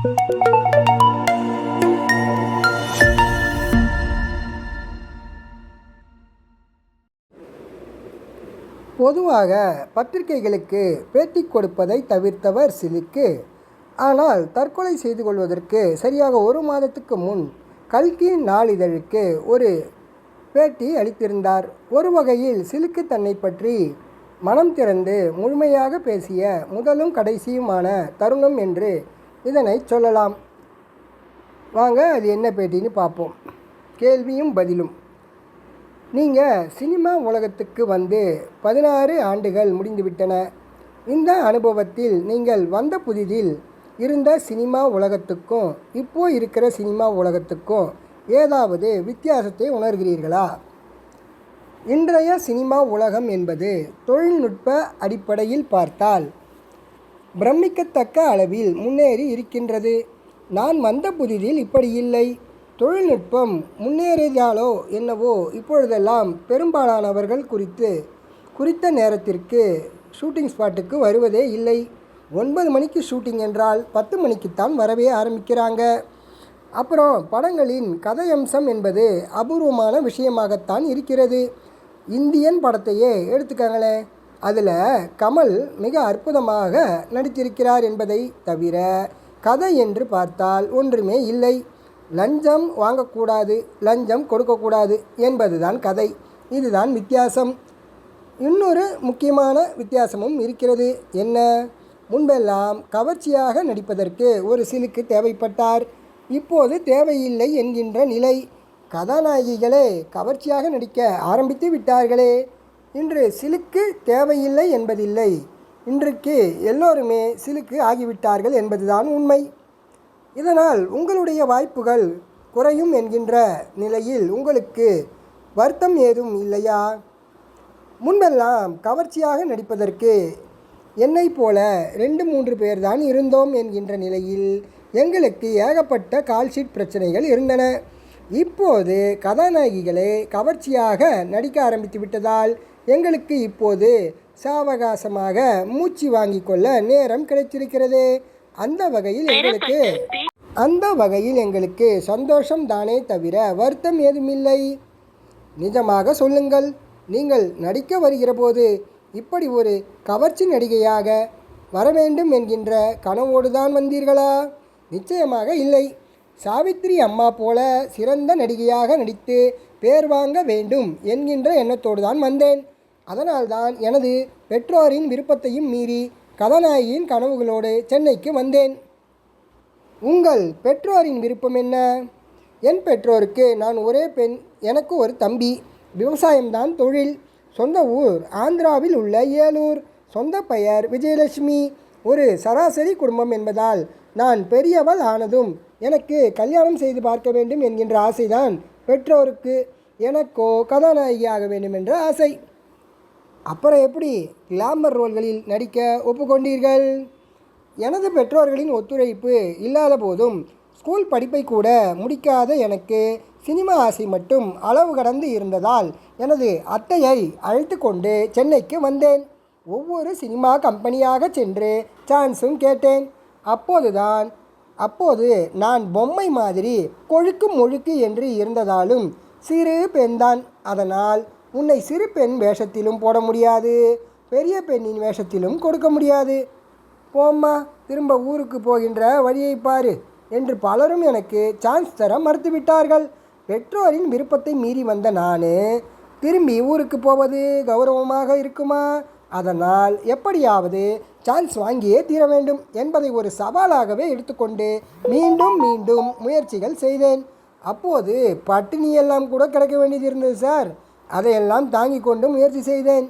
பொதுவாக பத்திரிகைகளுக்கு பேட்டி கொடுப்பதை தவிர்த்தவர் சிலுக்கு. ஆனால் தற்கொலை செய்து கொள்வதற்கு சரியாக ஒரு மாதத்துக்கு முன் கல்கி நாளிதழுக்கு ஒரு பேட்டி அளித்திருந்தார். ஒரு வகையில் சிலுக்கு தன்னை பற்றி மனம் திறந்து முழுமையாக பேசிய முதலும் கடைசியுமான தருணம் என்று இதனை சொல்லலாம். வாங்க அது என்ன பேட்டின்னு பார்ப்போம். கேள்வியும் பதிலும். நீங்கள் சினிமா உலகத்துக்கு வந்து பதினாறு ஆண்டுகள் முடிந்துவிட்டன. இந்த அனுபவத்தில் நீங்கள் வந்த புதிதில் இருந்த சினிமா உலகத்துக்கும் இப்போ இருக்கிற சினிமா உலகத்துக்கும் ஏதாவது வித்தியாசத்தை உணர்கிறீர்களா? இன்றைய சினிமா உலகம் என்பது தொழில்நுட்ப அடிப்படையில் பார்த்தால் பிரமிக்கத்தக்க அளவில் முன்னேறி இருக்கின்றது. நான் வந்த புதிதில் இப்படி இல்லை. தொழில்நுட்பம் முன்னேறியதாலோ என்னவோ இப்பொழுதெல்லாம் பெரும்பாலானவர்கள் குறித்து குறித்த நேரத்திற்கு ஷூட்டிங் ஸ்பாட்டுக்கு வருவதே இல்லை. ஒன்பது மணிக்கு ஷூட்டிங் என்றால் பத்து மணிக்குத்தான் வரவே ஆரம்பிக்கிறாங்க. அப்புறம் படங்களின் கதையம்சம் என்பது அபூர்வமான விஷயமாகத்தான் இருக்கிறது. இந்தியன் படத்தையே எடுத்துக்கங்களேன். அதில் கமல் மிக அற்புதமாக நடித்திருக்கிறார் என்பதை தவிர கதை என்று பார்த்தால் ஒன்றுமே இல்லை. லஞ்சம் வாங்கக்கூடாது லஞ்சம் கொடுக்கக்கூடாது என்பதுதான் கதை. இதுதான் வித்தியாசம். இன்னொரு முக்கியமான வித்தியாசமும் இருக்கிறது. என்ன? முன்பெல்லாம் கவர்ச்சியாக நடிப்பதற்கு ஒரு சிலுக்கு தேவைப்பட்டார். இப்போது தேவையில்லை என்கின்ற நிலை. கதாநாயகிகளே கவர்ச்சியாக நடிக்க ஆரம்பித்து விட்டார்களே. இன்று சிலுக்கு தேவையில்லை என்பதில்லை. இன்றைக்கு எல்லோருமே சிலுக்கு ஆகிவிட்டார்கள் என்பதுதான் உண்மை. இதனால் உங்களுடைய வாய்ப்புகள் குறையும் என்கின்ற நிலையில் உங்களுக்கு வருத்தம் ஏதும் இல்லையா? முன்பெல்லாம் கவர்ச்சியாக நடிப்பதற்கு என்னை போல ரெண்டு மூன்று பேர் தான் இருந்தோம் என்கின்ற நிலையில் எங்களுக்கு ஏகப்பட்ட கால்ஷீட் பிரச்சனைகள் இருந்தன. இப்போது கதாநாயகிகளே கவர்ச்சியாக நடிக்க ஆரம்பித்து விட்டதால் எங்களுக்கு இப்போது சாவகாசமாக மூச்சு வாங்கி கொள்ள நேரம் கிடைத்திருக்கிறது. அந்த வகையில் எங்களுக்கு அந்த வகையில் எங்களுக்கு சந்தோஷம் தானே தவிர வருத்தம் ஏதுமில்லை. நிஜமாக சொல்லுங்கள் நீங்கள் நடிக்க வருகிற போது இப்படி ஒரு கவர்ச்சி நடிகையாக வர வேண்டும் என்கின்ற கனவோடு தான் வந்தீர்களா? நிச்சயமாக இல்லை. சாவித்திரி அம்மா போல சிறந்த நடிகையாக நடித்து பேர் வாங்க வேண்டும் என்கின்ற எண்ணத்தோடு தான் வந்தேன். அதனால்தான் எனது பெற்றோரின் விருப்பத்தையும் மீறி கதாநாயகியின் கனவுகளோடு சென்னைக்கு வந்தேன். உங்கள் பெற்றோரின் விருப்பம் என்ன? என் பெற்றோருக்கு நான் ஒரே பெண் எனக்கு ஒரு தம்பி. விவசாயம்தான் தொழில். சொந்த ஊர் ஆந்திராவில் உள்ள ஏலூர். சொந்த பெயர் விஜயலட்சுமி. ஒரு சராசரி குடும்பம் என்பதால் நான் பெரியவள் ஆனதும் எனக்கு கல்யாணம் செய்து பார்க்க வேண்டும் என்கின்ற ஆசைதான் பெற்றோருக்கு எனக்கோ கதாநாயகி ஆக வேண்டும் என்ற ஆசை. அப்புறம் எப்படி கிளாமர் ரோல்களில் நடிக்க ஒப்புக்கொண்டீர்கள்? எனது பெற்றோர்களின் ஒத்துழைப்பு இல்லாத போதும் ஸ்கூல் படிப்பை கூட முடிக்காத எனக்கு சினிமா ஆசை மட்டும் அளவு கடந்து இருந்ததால் எனது அத்தையை அழைத்து கொண்டு சென்னைக்கு வந்தேன். ஒவ்வொரு சினிமா கம்பெனியாக சென்று சான்ஸும் கேட்டேன். அப்போதுதான் அப்போது நான் பொம்மை மாதிரி கொழுக்கு மொழுக்கு என்று இருந்ததாலும் சிறு பெண்தான் அதனால் உன்னை சிறு பெண் வேஷத்திலும் போட முடியாது பெரிய பெண்ணின் வேஷத்திலும் கொடுக்க முடியாது. போம்மா திரும்ப ஊருக்கு போகின்ற வழியை பாரு என்று பலரும் எனக்கு சான்ஸ் தர மறுத்துவிட்டார்கள். பெற்றோரின் விருப்பத்தை மீறி வந்த நான் திரும்பி ஊருக்கு போவது கௌரவமாக இருக்குமா? அதனால் எப்படியாவது சான்ஸ் வாங்கியே தீர வேண்டும் என்பதை ஒரு சவாலாகவே எடுத்துக்கொண்டு மீண்டும் மீண்டும் முயற்சிகள் செய்தேன். அப்போது பட்டினியெல்லாம் கூட கிடைக்க வேண்டியது இருந்தது சார். அதையெல்லாம் தாங்கிக் கொண்டு முயற்சி செய்தேன்.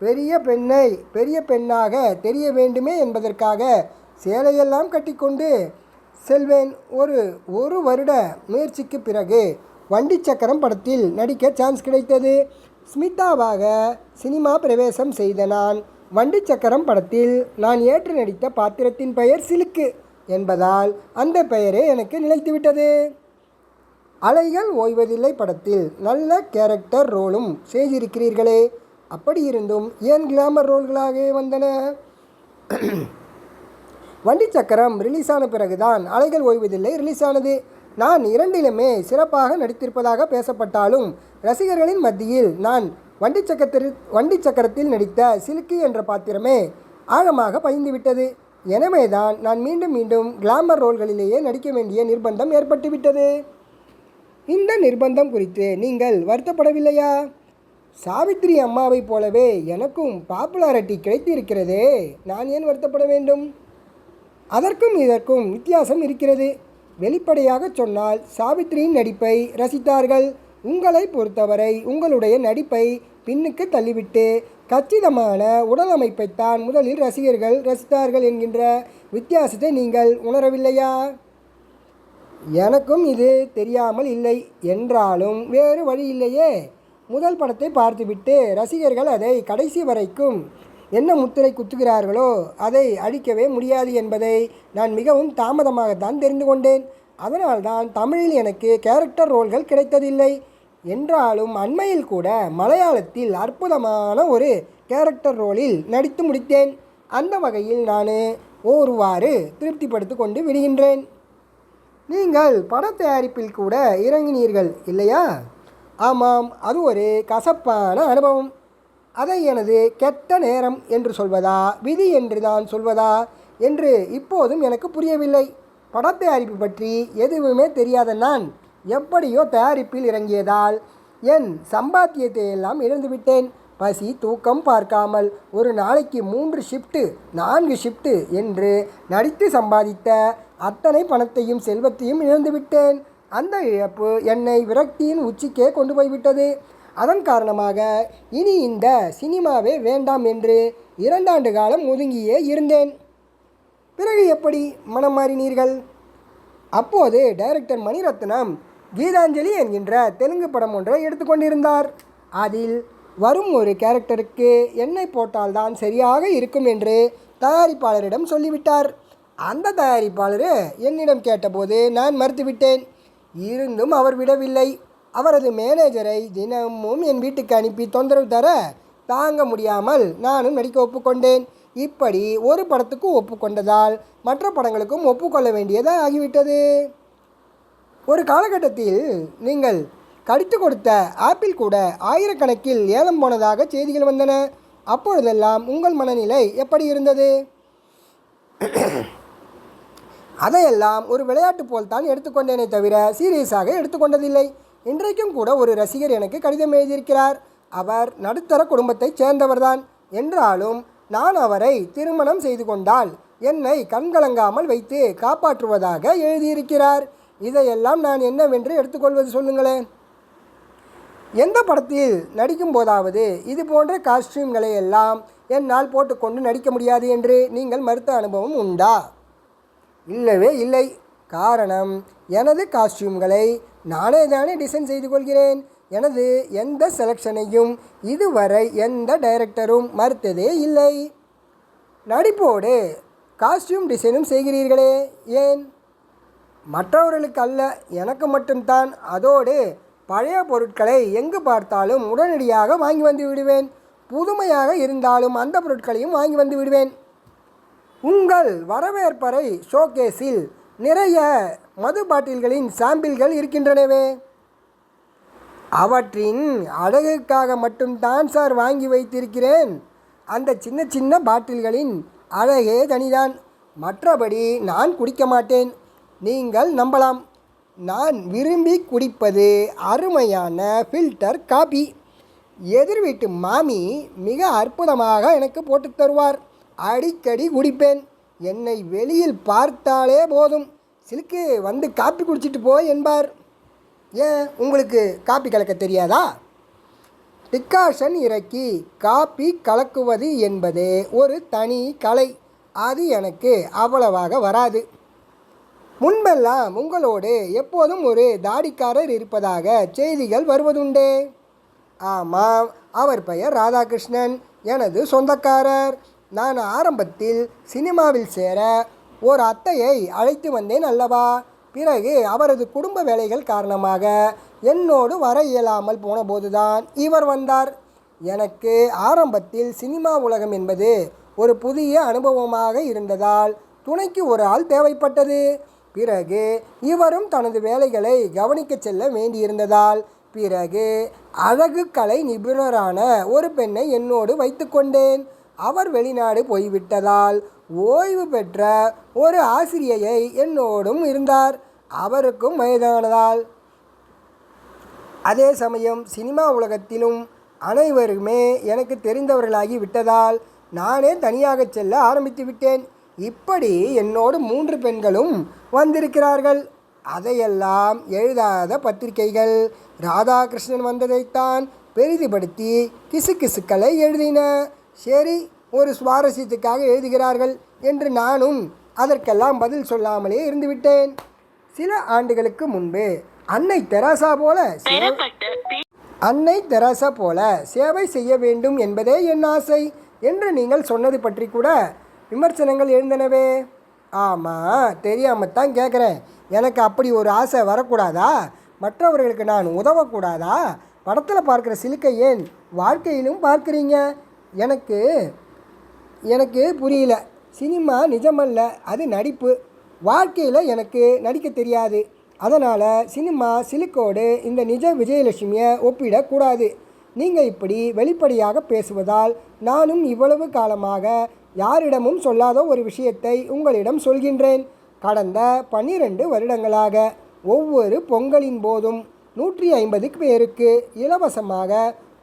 பெரிய பெண்ணை பெரிய பெண்ணாக தெரிய வேண்டுமே என்பதற்காக சேலையெல்லாம் கட்டிக்கொண்டு செல்வேன். ஒரு ஒரு வருட முயற்சிக்கு பிறகு வண்டி சக்கரம் படத்தில் நடிக்க சான்ஸ் கிடைத்தது. ஸ்மிதாவாக சினிமா பிரவேசம் செய்த நான் வண்டி சக்கரம் படத்தில் நான் ஏற்று நடித்த பாத்திரத்தின் பெயர் சிலுக்கு என்பதால் அந்த பெயரே எனக்கு நிலைத்துவிட்டது. அலைகள் ஓய்வதில்லை படத்தில் நல்ல கேரக்டர் ரோலும் செய்திருக்கிறீர்களே. அப்படி இருந்தும் ஏன் கிளாமர் ரோல்களாகவே வந்தன? வண்டி சக்கரம் ரிலீஸ் ஆன பிறகுதான் அலைகள் ஓய்வதில்லை ரிலீஸ் ஆனது நான் இரண்டிலுமே சிறப்பாக நடித்திருப்பதாக பேசப்பட்டாலும் ரசிகர்களின் மத்தியில் நான் வண்டி சக்கரத்தில் வண்டி சக்கரத்தில் நடித்த சிலுக்கி என்ற பாத்திரமே ஆழமாக பயந்துவிட்டது எனவேதான் நான் மீண்டும் மீண்டும் கிளாமர் ரோல்களிலேயே நடிக்க வேண்டிய நிர்பந்தம் ஏற்பட்டுவிட்டது. இந்த நிர்பந்தம் குறித்து நீங்கள் வருத்தப்படவில்லையா? சாவித்ரி அம்மாவைப் போலவே எனக்கும் பாப்புலாரிட்டி கிடைத்திருக்கிறதே. நான் ஏன் வருத்தப்பட வேண்டும்? அதற்கும் இதற்கும் வித்தியாசம் இருக்கிறது. வெளிப்படையாக சொன்னால் சாவித்திரியின் நடிப்பை ரசித்தார்கள். உங்களை பொறுத்தவரை உங்களுடைய நடிப்பை பின்னுக்கு தள்ளிவிட்டு கச்சிதமான உடலமைப்பை தான் முதலில் ரசிகர்கள் ரசித்தார்கள் என்கின்ற வித்தியாசத்தை நீங்கள் உணரவில்லையா? எனக்கும் இது தெரியாமல் இல்லை என்றாலும் வேறு வழி இல்லையே. முதல் படத்தை பார்த்துவிட்டு ரசிகர்கள் அதை கடைசி வரைக்கும் என்ன முத்திரை குத்துகிறார்களோ அதை அழிக்கவே முடியாது என்பதை நான் மிகவும் தாமதமாகத்தான் தெரிந்து கொண்டேன். அதனால்தான் தமிழில் எனக்கு கேரக்டர் ரோல்கள் கிடைத்ததில்லை. என்றாலும் அண்மையில் கூட மலையாளத்தில் அற்புதமான ஒரு கேரக்டர் ரோலில் நடித்து முடித்தேன். அந்த வகையில் நான் ஒருவாறு திருப்திப்படுத்தி கொண்டு விடுகின்றேன். நீங்கள் பட தயாரிப்பில் கூட இறங்கினீர்கள் இல்லையா? ஆமாம் அது ஒரு கசப்பான அனுபவம். அதை எனது கெட்ட நேரம் என்று சொல்வதா விதி என்று தான் சொல்வதா என்று இப்போதும் எனக்கு புரியவில்லை. பட தயாரிப்பு பற்றி எதுவுமே தெரியாத நான் எப்படியோ தயாரிப்பில் இறங்கியதால் என் சம்பாத்தியத்தை எல்லாம் இழந்துவிட்டேன். பசி தூக்கம் பார்க்காமல் ஒரு நாளைக்கு மூன்று ஷிஃப்ட்டு நான்கு ஷிஃப்ட்டு என்று நடித்து சம்பாதித்த அத்தனை பணத்தையும் செல்வத்தையும் இழந்துவிட்டேன். அந்த இழப்பு என்னை விரக்தியின் உச்சிக்கே கொண்டு போய்விட்டது. அதன் காரணமாக இனி இந்த சினிமாவே வேண்டாம் என்று இரண்டாண்டு காலம் ஒதுங்கியே இருந்தேன். பிறகு எப்படி மனம் மாறினீர்கள்? அப்போது டைரக்டர் மணிரத்னம் கீதாஞ்சலி என்கின்ற தெலுங்கு படம் ஒன்றை எடுத்துக்கொண்டிருந்தார் அதில் வரும் ஒரு கேரக்டருக்கு என்னை போட்டால்தான் சரியாக இருக்கும் என்று தயாரிப்பாளரிடம் சொல்லிவிட்டார். அந்த தயாரிப்பாளர் என்னிடம் கேட்டபோது நான் மறுத்துவிட்டேன். இருந்தும் அவர் விடவில்லை. அவரது மேனேஜரை தினமும் என் வீட்டுக்கு அனுப்பி தொந்தரவு தர தாங்க முடியாமல் நானும் நடிக்க ஒப்புக்கொண்டேன். இப்படி ஒரு படத்துக்கும் ஒப்புக்கொண்டதால் மற்ற படங்களுக்கும் ஒப்புக்கொள்ள வேண்டியதாக ஆகிவிட்டது ஒரு காலகட்டத்தில் நீங்கள் கடித்து கொடுத்த ஆப்பிள் கூட ஆயிரக்கணக்கில் ஏலம் போனதாக செய்திகள் வந்தன. அப்பொழுதெல்லாம் உங்கள் மனநிலை எப்படி இருந்தது? அதையெல்லாம் ஒரு விளையாட்டு போல் தான் எடுத்துக்கொண்டேனே தவிர சீரியஸாக எடுத்துக்கொண்டதில்லை. இன்றைக்கும் கூட ஒரு ரசிகர் எனக்கு கடிதம் எழுதியிருக்கிறார். அவர் நடுத்தர குடும்பத்தைச் சேர்ந்தவர்தான். என்றாலும் நான் அவரை திருமணம் செய்து கொண்டால் என்னை கண்கலங்காமல் வைத்து காப்பாற்றுவதாக எழுதியிருக்கிறார். இதையெல்லாம் நான் என்னவென்று எடுத்துக்கொள்வது சொல்லுங்களேன். எந்த படத்தில் நடிக்கும் போதாவது இது போன்ற காஸ்டியூம்களை எல்லாம் என்னால் போட்டுக்கொண்டு நடிக்க முடியாது என்று நீங்கள் மறுத்த அனுபவம் உண்டா? இல்லவே இல்லை. காரணம் எனது காஸ்டியூம்களை நானே தானே டிசைன் செய்து கொள்கிறேன். எனது எந்த செலெக்ஷனையும் இதுவரை எந்த டைரக்டரும் மறுத்ததே இல்லை. நடிப்போடு காஸ்டியூம் டிசைனும் செய்கிறீர்களே ஏன்? மற்றவர்களுக்கு அல்ல எனக்கு மட்டும்தான். அதோடு பழைய பொருட்களை எங்கு பார்த்தாலும் உடனடியாக வாங்கி வந்து விடுவேன். புதுமையாக இருந்தாலும் அந்த பொருட்களையும் வாங்கி வந்து விடுவேன். உங்கள் வரவேற்பறை ஷோகேஸில் நிறைய மது பாட்டில்களின் சாம்பிள்கள் இருக்கின்றனவே. அவற்றின் அழகுக்காக மட்டும்தான் சார் வாங்கி வைத்திருக்கிறேன். அந்த சின்ன சின்ன பாட்டில்களின் அழகே தனிதான். மற்றபடி நான் குடிக்க மாட்டேன். நீங்கள் நம்பலாம். நான் விரும்பி குடிப்பது அருமையான ஃபில்டர் காபி எதிர் வீட்டு மாமி மிக அற்புதமாக எனக்கு போட்டுத் தருவார். அடிக்கடி குடிப்பேன். என்னை வெளியில் பார்த்தாலே போதும். சிலுக்கு வந்து காப்பி குடிச்சிட்டு போய் என்பார். ஏன் உங்களுக்கு காப்பி கலக்க தெரியாதா? டிக்காஷன் இறக்கி காப்பி கலக்குவது என்பது ஒரு தனி கலை. அது எனக்கு அவ்வளவாக வராது. முன்பெல்லாம் உங்களோடு எப்போதும் ஒரு தாடிக்காரர் இருப்பதாக செய்திகள் வருவதுண்டே. ஆமாம் அவர் பெயர் ராதாகிருஷ்ணன் எனது சொந்தக்காரர். நான் ஆரம்பத்தில் சினிமாவில் சேர ஒரு அத்தையை அழைத்து வந்தேன் அல்லவா? பிறகு அவரது குடும்ப வேலைகள் காரணமாக என்னோடு வர இயலாமல் போனபோதுதான் இவர் வந்தார். எனக்கு ஆரம்பத்தில் சினிமா உலகம் என்பது ஒரு புதிய அனுபவமாக இருந்ததால் துணைக்கு ஒரு ஆள் தேவைப்பட்டது. பிறகு இவரும் தனது வேலைகளை கவனிக்கச் செல்ல வேண்டியிருந்ததால் பிறகு அழகு கலை நிபுணரான ஒரு பெண்ணை என்னோடு வைத்துக்கொண்டேன் அவர் வெளிநாடு போய்விட்டதால் ஓய்வு பெற்ற ஒரு ஆசிரியையை என்னோடும் இருந்தார். அவருக்கும் வயதானதால். அதே சமயம் சினிமா உலகத்திலும் அனைவருமே எனக்கு தெரிந்தவர்களாகி விட்டதால் நானே தனியாக செல்ல ஆரம்பித்து விட்டேன். இப்படி என்னோடு மூன்று பெண்களும் வந்திருக்கிறார்கள். அதையெல்லாம் எழுதாத பத்திரிகைகள். ராதாகிருஷ்ணன் வந்ததைத்தான் பெரிதுபடுத்தி கிசுகிசுக்களை எழுதின. சரி ஒரு சுவாரஸ்யத்துக்காக எழுதுகிறார்கள் என்று நானும் அதற்கெல்லாம் பதில் சொல்லாமலே இருந்துவிட்டேன். சில ஆண்டுகளுக்கு முன்பு அன்னை தெராசா போல அன்னை தெராசா போல சேவை செய்ய வேண்டும் என்பதே என் ஆசை என்று நீங்கள் சொன்னது பற்றி கூட விமர்சனங்கள் எழுந்தனவே? ஆமாம் தெரியாமல் தான் கேட்குறேன் எனக்கு அப்படி ஒரு ஆசை வரக்கூடாதா? மற்றவர்களுக்கு நான் உதவக்கூடாதா? படத்தில் பார்க்குற சிலுக்கை ஏன் வாழ்க்கையிலும் பார்க்குறீங்க? எனக்கு எனக்கு புரியல. சினிமா நிஜமல்ல அது நடிப்பு. வாழ்க்கையில் எனக்கு நடிக்க தெரியாது. அதனால் சினிமா சிலுக்கோடு இந்த நிஜ விஜயலட்சுமியை ஒப்பிடக்கூடாது. நீங்கள் இப்படி வெளிப்படையாக பேசுவதால் நானும் இவ்வளவு காலமாக யாரிடமும் சொல்லாத ஒரு விஷயத்தை உங்களிடம் சொல்கின்றேன். கடந்த பன்னிரண்டு வருடங்களாக ஒவ்வொரு பொங்கலின் போதும் நூற்றி ஐம்பது பேருக்கு இலவசமாக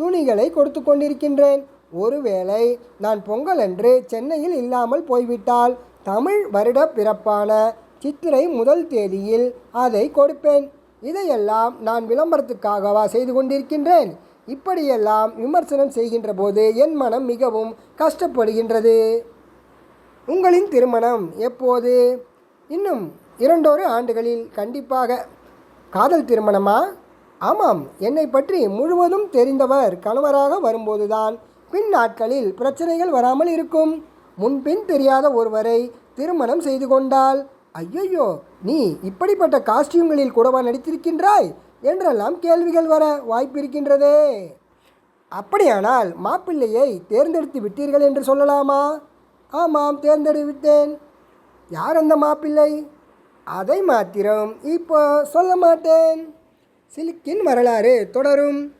துணிகளை கொடுத்து கொண்டிருக்கின்றேன். ஒருவேளை நான் பொங்கல் அன்று சென்னையில் இல்லாமல் போய்விட்டால் தமிழ் வருட பிறப்பான சித்திரை முதல் தேதியில் அதை கொடுப்பேன். இதையெல்லாம் நான் விளம்பரத்துக்காகவா செய்து கொண்டிருக்கின்றேன்? இப்படியெல்லாம் விமர்சனம் செய்கின்ற போது என் மனம் மிகவும் கஷ்டப்படுகின்றது. உங்களின் திருமணம் எப்போது? இன்னும் இரண்டொரு ஆண்டுகளில் கண்டிப்பாக. காதல் திருமணமா? ஆமாம் என்னை பற்றி முழுவதும் தெரிந்தவர் கணவராக வரும்போதுதான் பின் நாட்களில் பிரச்சனைகள் வராமல் இருக்கும். முன்பின் தெரியாத ஒருவரை திருமணம் செய்து கொண்டால் ஐயையோ நீ இப்படிப்பட்ட காஸ்டியூம்களில் கூடவா நடித்திருக்கின்றாய்? என்றெல்லாம் கேள்விகள் வர வாய்ப்பிருக்கின்றதே. அப்படியானால் மாப்பிள்ளையை தேர்ந்தெடுத்து விட்டீர்கள் என்று சொல்லலாமா? ஆமாம் தேர்ந்தெடுத்தேன் யார் அந்த மாப்பிள்ளை? அதை மாத்திரம் இப்போ சொல்ல மாட்டேன். சிலுக்கின் வரலாறு தொடரும்.